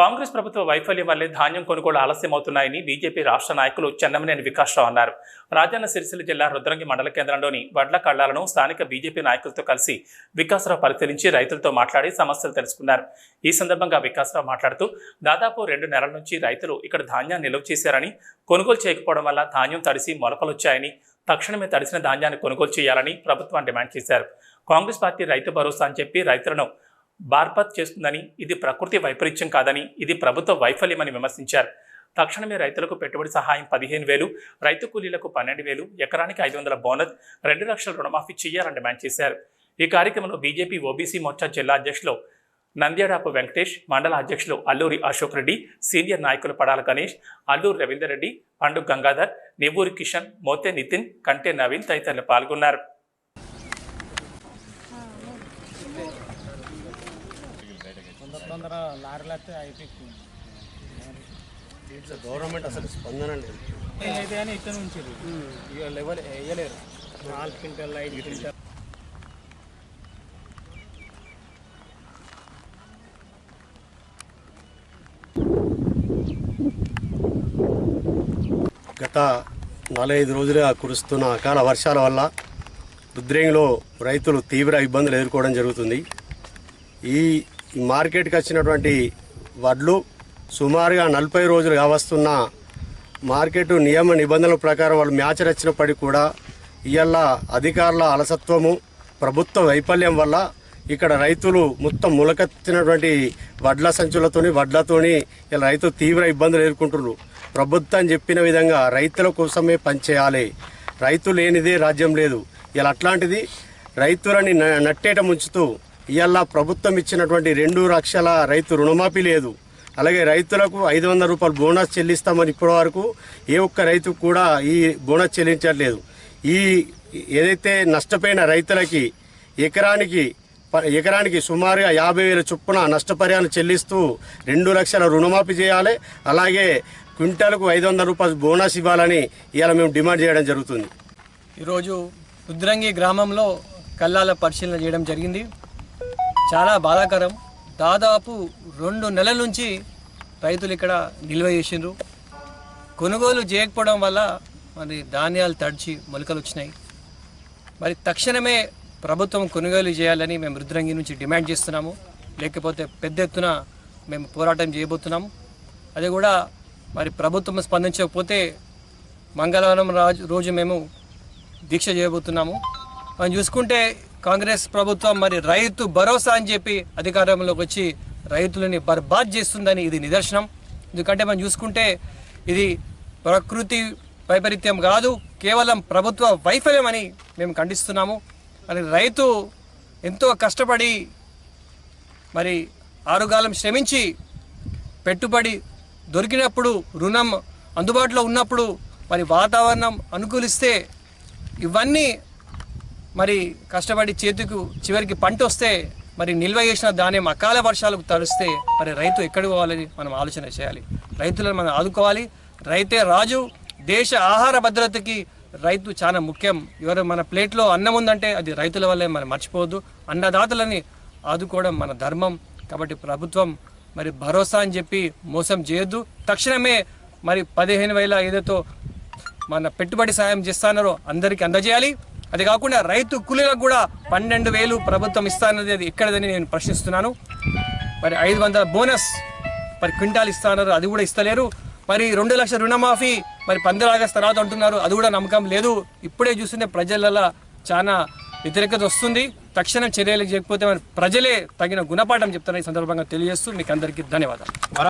కాంగ్రెస్ ప్రభుత్వ వైఫల్యం వల్లే ధాన్యం కొనుగోలు ఆలస్యమవుతున్నాయని బీజేపీ రాష్ట్ర నాయకులు చెన్నమనేని వికాసరావు అన్నారు. రాజన్న సిరిసిల్ల జిల్లా రుద్రంగి మండల కేంద్రంలోని వడ్ల కళ్ళాలను స్థానిక బీజేపీ నాయకులతో కలిసి వికాసరావు పరిశీలించి రైతులతో మాట్లాడి సమస్యలు తెలుసుకున్నారు. ఈ సందర్భంగా వికాసరావు మాట్లాడుతూ దాదాపు రెండు నెలల నుంచి రైతులు ఇక్కడ ధాన్యాన్ని నిల్వ చేశారని కొనుగోలు చేయకపోవడం వల్ల ధాన్యం తడిసి మొలకలొచ్చాయని తక్షణమే తడిసిన ధాన్యాన్ని కొనుగోలు చేయాలని ప్రభుత్వం డిమాండ్ చేశారు. కాంగ్రెస్ పార్టీ రైతు భరోసా అని చెప్పి రైతులను బార్పత్ చేస్తుందని ఇది ప్రకృతి వైపరీత్యం కాదని ఇది ప్రభుత్వ వైఫల్యమని విమర్శించారు. తక్షణమే రైతులకు పెట్టుబడి సహాయం పదిహేను వేలు రైతు కూలీలకు పన్నెండు వేలు ఎకరానికి ఐదు వందల బోనస్ రెండు లక్షల రుణమాఫీ చేయాలని డిమాండ్ చేశారు. ఈ కార్యక్రమంలో బీజేపీ ఓబీసీ మోర్చా జిల్లా అధ్యక్షులు నంద్యాడాపు వెంకటేష్ మండల అధ్యక్షులు అల్లూరి అశోక్ రెడ్డి సీనియర్ నాయకులు పడాల గణేష్ అల్లూరి రవీందర్ రెడ్డి పండు గంగాధర్ నివ్వూరి కిషన్ మోతే నితిన్ కంటే నవీన్ తదితరులు పాల్గొన్నారు. తొందర లారీలు వస్తే అయిపోయింది. గవర్నమెంట్ అసలు స్పందన లేదు. అని ఇక్కడ నుంచి ఇక లెవెల్ వేయలేరు. నాలుగు క్వింటల్ ఐదు క్వింటల్. గత నలభైదు రోజులుగా కురుస్తున్న అకాల వర్షాల వల్ల రుద్రేంగిలో రైతులు తీవ్ర ఇబ్బందులు ఎదుర్కోవడం జరుగుతుంది. ఈ మార్కెట్కి వచ్చినటువంటి వడ్లు సుమారుగా నలభై రోజులు కావస్తున్న మార్కెట్ నియమ నిబంధనల ప్రకారం వాళ్ళు మ్యాచ్ వచ్చినప్పటికీ కూడా ఇవాళ అధికారుల అలసత్వము ప్రభుత్వ వైఫల్యం వల్ల ఇక్కడ రైతులు మొత్తం ములకెత్తినటువంటి వడ్ల సంచులతోని వడ్లతోని ఇలా రైతులు తీవ్ర ఇబ్బందులు ఎదుర్కొంటున్నారు ప్రభుత్వం చెప్పిన విధంగా రైతుల కోసమే పనిచేయాలి. రైతు లేనిదే రాజ్యం లేదు. ఇలా అట్లాంటిది రైతులని న- నట్టేట ముంచుతూ ఇవాళ ప్రభుత్వం ఇచ్చినటువంటి రెండు లక్షల రైతు రుణమాఫీ లేదు. అలాగే రైతులకు ఐదు వందల రూపాయలు బోనస్ చెల్లిస్తామని ఇప్పటి వరకు ఏ ఒక్క రైతుకు కూడా ఈ బోనస్ చెల్లించట్లేదు. ఈ ఏదైతే నష్టపోయిన రైతులకి ఎకరానికి ప- ఎకరానికి సుమారుగా యాభై వేల చొప్పున నష్టపరిహారం చెల్లిస్తూ రెండు లక్షల రుణమాఫీ చేయాలి. అలాగే క్వింటాలకు ఐదు వందల రూపాయలు బోనస్ ఇవ్వాలని ఇవాళ మేము డిమాండ్ చేయడం జరుగుతుంది. ఈరోజు రుద్రంగి గ్రామంలో కల్లాల పరిశీలన చేయడం జరిగింది. చాలా బాధాకరం. దాదాపు రెండు నెలల నుంచి రైతులు ఇక్కడ నిల్వ చేసిండ్రు. కొనుగోలు చేయకపోవడం వల్ల మరి ధాన్యాలు తడిచి మొలకలు వచ్చినాయి. మరి తక్షణమే ప్రభుత్వం కొనుగోలు చేయాలని మేము రుద్రంగి నుంచి డిమాండ్ చేస్తున్నాము. లేకపోతే పెద్ద ఎత్తున మేము పోరాటం చేయబోతున్నాము. అది కూడా మరి ప్రభుత్వం స్పందించకపోతే మంగళవారం రాజు రోజు మేము దీక్ష చేయబోతున్నాము. మనం చూసుకుంటే కాంగ్రెస్ ప్రభుత్వం మరి రైతు భరోసా అని చెప్పి అధికారంలోకి వచ్చి రైతులని బర్బాద్ చేస్తుందని ఇది నిదర్శనం. ఎందుకంటే మనం చూసుకుంటే ఇది ప్రకృతి వైపరీత్యం కాదు కేవలం ప్రభుత్వ వైఫల్యం అని మేము ఖండిస్తున్నాము. మరి రైతు ఎంతో కష్టపడి మరి ఆరుగాలం శ్రమించి పెట్టుబడి దొరికినప్పుడు రుణం అందుబాటులో ఉన్నప్పుడు మరి వాతావరణం అనుకూలిస్తే ఇవన్నీ మరి కష్టపడి చేతికి చివరికి పంట వస్తే మరి నిల్వ చేసిన ధాన్యం అకాల వర్షాలకు తడిస్తే మరి రైతు ఎక్కడికి పోవాలని మనం ఆలోచన చేయాలి? రైతులను మనం ఆదుకోవాలి. రైతే రాజు దేశ ఆహార భద్రతకి రైతు చాలా ముఖ్యం. ఎవరు మన ప్లేట్లో అన్నం ఉందంటే అది రైతుల వల్లే మనం మర్చిపోవద్దు. అన్నదాతలని ఆదుకోవడం మన ధర్మం. కాబట్టి ప్రభుత్వం మరి భరోసా అని చెప్పి మోసం చేయొద్దు. తక్షణమే మరి పదిహేను వేల ఏదైతే మన పెట్టుబడి సాయం చేస్తానో అందరికీ అందజేయాలి. అది కాకుండా రైతు కూలీలకు కూడా పన్నెండు వేలు ప్రభుత్వం ఇస్తానది అది ఎక్కడదని నేను ప్రశ్నిస్తున్నాను. మరి ఐదు వందల బోనస్ మరి క్వింటాల్ ఇస్తున్నారు అది కూడా ఇస్తలేరు. మరి రెండు లక్షల రుణమాఫీ మరి పంద్ర ఆగస్ట్ తర్వాత అంటున్నారు అది కూడా నమ్మకం లేదు. ఇప్పుడే చూస్తుంటే ప్రజలలో చాలా వ్యతిరేకత వస్తుంది. తక్షణం చర్యలు చేయకపోతే మరి ప్రజలే తగిన గుణపాఠం చెప్తారని ఈ సందర్భంగా తెలియజేస్తూ మీకు అందరికీ ధన్యవాదాలు.